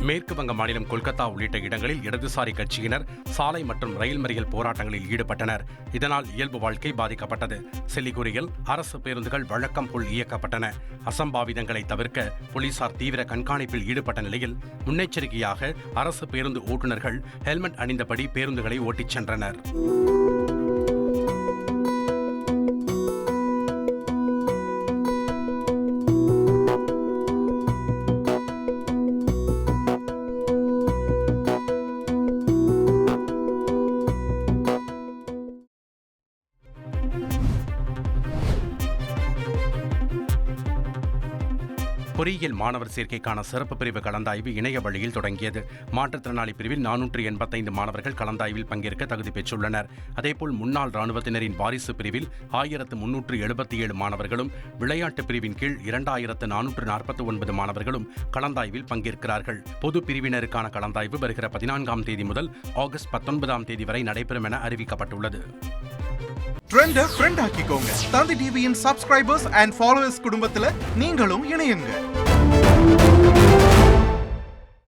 மேற்கு வங்க மாநிலம் கொல்கத்தா உள்ளிட்ட இடங்களில் இடதுசாரி கட்சியினர் சாலை மற்றும் ரயில் மறியல் போராட்டங்களில் ஈடுபட்டனர். இதனால் இயல்பு வாழ்க்கை பாதிக்கப்பட்டது. சிலிகுரியில் அரசு பேருந்துகள் வழக்கம் போல் இயக்கப்பட்டன. அசம்பாவிதங்களை தவிர்க்க போலீசார் தீவிர கண்காணிப்பில் ஈடுபட்ட நிலையில் முன்னெச்சரிக்கையாக அரசு பேருந்து ஓட்டுநர்கள் ஹெல்மெட் அணிந்தபடி பேருந்துகளை ஓட்டிச் சென்றனர். பொறியியல் மாணவர் சேர்க்கைக்கான சிறப்பு பிரிவு கலந்தாய்வு இணைய வழியில் தொடங்கியது மாற்றுத்திறனாளி பிரிவில் நானூற்று எண்பத்தைந்து மாணவர்கள் கலந்தாய்வில் பங்கேற்க தகுதி பெற்றுள்ளனர். அதேபோல் முன்னாள் ராணுவத்தினரின் வாரிசு பிரிவில் ஆயிரத்து முன்னூற்று எழுபத்தி ஏழு மாணவர்களும் விளையாட்டு பிரிவின் கீழ் இரண்டாயிரத்து நானூற்று நாற்பத்தி ஒன்பது மாணவர்களும் கலந்தாய்வில் பங்கேற்கிறார்கள். பொது பிரிவினருக்கான கலந்தாய்வு வருகிற பதினான்காம் தேதி முதல் ஆகஸ்ட் பத்தொன்பதாம் தேதி வரை நடைபெறும் என அறிவிக்கப்பட்டுள்ளது. ட்ரெண்ட ஃப்ரெண்ட் ஆக்கிக்கோங்க. தந்தி டிவியின் சப்ஸ்கிரைபர்ஸ் அண்ட் ஃபாலோவர்ஸ் குடும்பத்துல நீங்களும் இணையுங்க. Thank you.